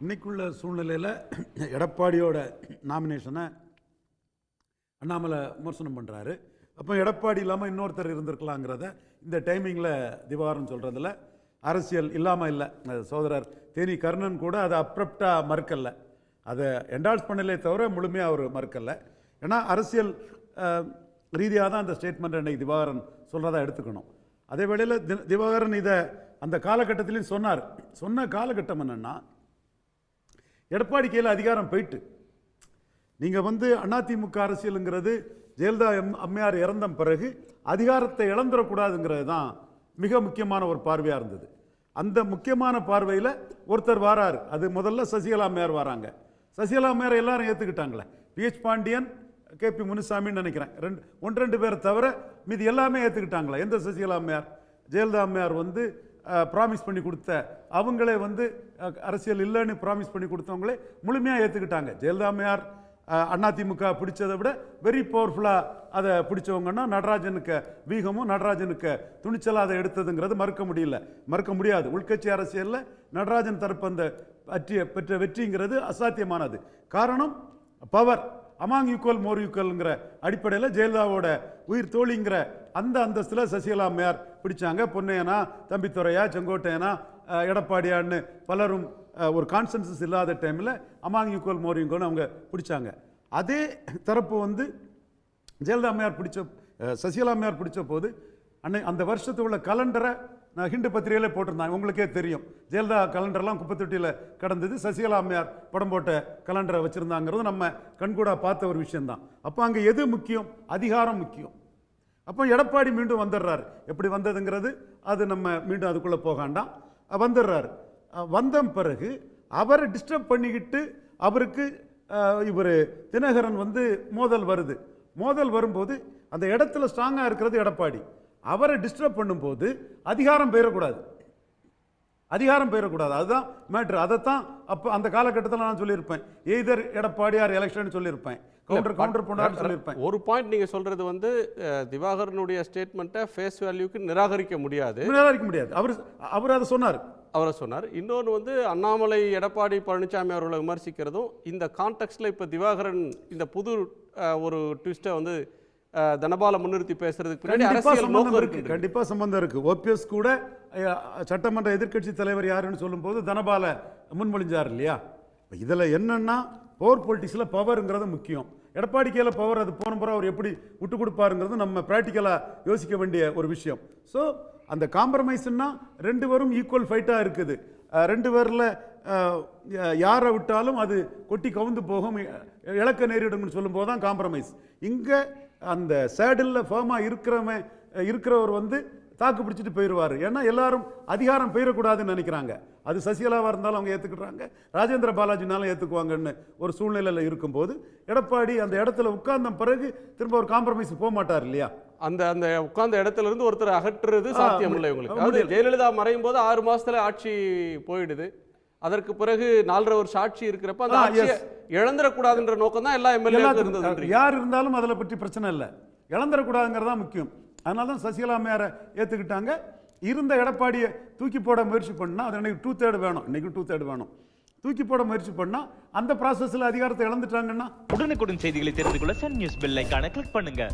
இன்னைக்குள்ள சூழ்நிலையில் எடப்பாடியோட நாமினேஷனை அண்ணாமலை விமர்சனம் பண்ணுறாரு அப்போ எடப்பாடி இல்லாமல் இன்னொருத்தர் இருந்திருக்கலாங்கிறத இந்த டைமிங்கில் திவாகரன் சொல்கிறதுல அரசியல் இல்லாமல் இல்லை. சோதரர் தேனி கர்ணன் கூட அதை அப்ரப்டாக மறுக்கலை. அதை என்டால்ஸ் பண்ணலே தவிர முழுமையாக அவர் மறுக்கலை. ஏன்னா அரசியல் ரீதியாக தான் அந்த ஸ்டேட்மெண்ட் இன்னைக்கு திவாகரன் சொல்கிறதா எடுத்துக்கணும். அதே வேளையில் தி- திவாகரன் இதை அந்த காலகட்டத்திலையும் சொன்னார். சொன்ன காலகட்டம் என்னென்னா எடப்பாடி கையில் அதிகாரம் போயிட்டு. நீங்கள் வந்து அதிமுக அரசியலுங்கிறது ஜெயலலிதா எம் அம்மையார் இறந்த பிறகு அதிகாரத்தை இழந்துடக்கூடாதுங்கிறது தான் மிக முக்கியமான ஒரு பார்வையாக இருந்தது. அந்த முக்கியமான பார்வையில் ஒருத்தர் வாரார். அது முதல்ல சசிகலா அம்மையார் வராங்க. சசிகலா அம்மையார் எல்லாரும் ஏற்றுக்கிட்டாங்களே P H Pandian K P முனுசாமின்னு நினைக்கிறேன். ரெண்டு ஒன்று ரெண்டு பேரை தவிர மீது எல்லாமே ஏற்றுக்கிட்டாங்களே எந்த சசிகலா அம்மையார்? ஜெயலலிதா அம்மையார் வந்து ப்ராமிஸ் பண்ணி கொடுத்த அவங்களே வந்து அரசியல் இல்லைன்னு ப்ராமிஸ் பண்ணி கொடுத்தவங்களே முழுமையாக ஏற்றுக்கிட்டாங்க ஜெயலலிதாமையார் அதிமுக பிடிச்சதை விட வெரி பவர்ஃபுல்லாக அதை பிடிச்சவங்கன்னா நடராஜனுக்கு வீகமும் நடராஜனுக்கு துணிச்சலாக அதை எடுத்ததுங்கிறது மறுக்க முடியல. மறுக்க முடியாது. உள்கட்சி அரசியலில் நடராஜன் தரப்பு அந்த பற்றிய பெற்ற வெற்றிங்கிறது அசாத்தியமானது. காரணம் பவர் அமாங் ஈக்குவல் மோர் ஈக்குவல்ங்கிற அடிப்படையில் ஜெயலலிதாவோட உயிர் தோழிங்கிற அந்த அந்தஸ்தில் சசிகலா அம்மையார் பிடிச்சாங்க. பொன்னையனா தம்பித்துறையா செங்கோட்டையனா எடப்பாடியான்னு பலரும் ஒரு கான்சென்சஸ் இல்லாத டைமில் அமாங் ஈக்குவல் மோர் ஈக்குவல்னு அவங்க பிடிச்சாங்க. அதே தரப்பு வந்து ஜெயலலிதா அம்மையார் பிடிச்ச சசிகலா அம்மையார் பிடிச்ச போது அன்னை அந்த வருஷத்து உள்ள கலண்டரை நான் ஹிண்டு பத்திரிகையிலே போட்டிருந்தேன் உங்களுக்கே தெரியும். ஜெயலலிதா கலண்டர்லாம் குப்பத்தொட்டியில் கடந்தது. சசிகலா அம்மையார் படம் போட்ட கலண்டரை வச்சுருந்தாங்கிறது நம்ம கண்கூடா பார்த்த ஒரு விஷயம்தான். அப்போ அங்கே எது முக்கியம்? அதிகாரம் முக்கியம். அப்போ எடப்பாடி மீண்டும் வந்துடுறாரு. எப்படி வந்ததுங்கிறது அது நம்ம மீண்டும் அதுக்குள்ளே போகாண்டாம் வந்துடுறாரு. வந்த பிறகு அவரை டிஸ்டர்ப் பண்ணிக்கிட்டு அவருக்கு இவர் தினகரன் வந்து மோதல் வருது. மோதல் வரும்போது அந்த இடத்துல ஸ்ட்ராங்காக இருக்கிறது எடப்பாடி. அவரை டிஸ்டர்ப் பண்ணும்போது அதிகாரம் பெயரக்கூடாது அதிகாரம் பெயரக்கூடாது அதுதான் மேட்ரு அதைத்தான் அப்போ அந்த காலகட்டத்தில் நான் சொல்லியிருப்பேன். எய்தர் எடப்பாடியார் எலெக்ஷன் சொல்லியிருப்பேன். கவுண்டர் கவுண்டர் பண்ணாருன்னு சொல்லியிருப்பேன். ஒரு பாயிண்ட் நீங்க சொல்றது வந்து திவாகரனுடைய ஸ்டேட்மெண்ட்டை ஃபேஸ் வேல்யூக்கு நிராகரிக்க முடியாது. நிராகரிக்க முடியாது. அவர் அவர் அதை சொன்னார். அவரை சொன்னார். இன்னொன்று வந்து அண்ணாமலை எடப்பாடி பழனிசாமி அவர்களை விமர்சிக்கிறதும் இந்த கான்டெக்ட்ல இப்போ திவாகரன் இந்த புது ஒரு ட்விஸ்ட்டை வந்து தனபால முன்னிறுத்தி பேசுறதுக்கு பின்னாடி அரசியல் நோக்கம் இருக்கு கண்டிப்பா சம்பந்தம் இருக்கு. ஓபிஎஸ் கூட சட்டமன்ற எதிர்க்கட்சி தலைவர் யாருன்னு சொல்லும்போது தனபால முன்மொழிஞ்சார் இல்லையா? இதுல என்னன்னா பவர் பொலிட்டிக்ஸ்ல பவர்ங்கிறது முக்கியம். எடப்பாடி கையில பவர் அது போன முறை அவர் எப்படி விட்டு கொடுப்பாருங்கிறது நம்ம ப்ராக்டிக்கலா யோசிக்க வேண்டிய ஒரு விஷயம். ஸோ அந்த காம்ப்ரமைஸ்னா ரெண்டு பேரும் ஈக்குவல் ஃபைட்டாக இருக்குது. ரெண்டு பேரில் யாரை விட்டாலும் அது கொட்டி கவுந்து போகும் இழக்க நேரிடும்னு சொல்லும்போது தான் காம்ப்ரமைஸ் இங்கே அந்த சேடில் ஃபேமாக இருக்கிறவன் இருக்கிறவர் வந்து தாக்கு பிடிச்சிட்டு போயிடுவார் ஏன்னா எல்லாரும் அதிகாரம் போயிடக்கூடாதுன்னு நினைக்கிறாங்க. அது சசிகலாவாக இருந்தாலும் அவங்க ஏற்றுக்கிட்டாங்க ராஜேந்திர பாலாஜினாலும் ஏற்றுக்குவாங்கன்னு ஒரு சூழ்நிலையில் இருக்கும்போது எடப்பாடி அந்த இடத்துல உட்கார்ந்த பிறகு திரும்ப ஒரு காம்ப்ரமைஸ் போக மாட்டார் இல்லையா? அந்த அந்த உட்கார்ந்த இடத்துல இருந்து ஒருத்தர் அகற்றுறது சாத்தியம் இல்லை உங்களுக்கு. ஜெயலலிதா மறையும் போது ஆறு மாசத்துல ஆட்சி போயிடுது. அதற்கு பிறகு நாலரை வருஷம் ஆட்சி இருக்கிறப்ப அந்த ஆட்சியை இழந்துடக்கூடாதுன்ற நோக்கம் தான் எல்லா எம்எல்ஏ இருந்தது யார் இருந்தாலும் அதில் பற்றி பிரச்சனை இல்லை. இழந்துடக்கூடாதுங்கிறது தான் முக்கியம். அதனால தான் சசிகலா அம்மையாரை ஏற்றுக்கிட்டாங்க இருந்த எடப்பாடியை தூக்கி போட முயற்சி பண்ணா அது இன்னைக்கு டூ தேர்டு வேணும். இன்னைக்கு டூ தேர்டு வேணும். தூக்கி போட முயற்சி பண்ணா அந்த ப்ராசஸில் அதிகாரத்தை இழந்துட்டாங்கன்னா உடனுக்குடன் செய்திகளை தெரிந்து கொள்ள சன் நியூஸ் பெல் ஐகானை கிளிக் பண்ணுங்க.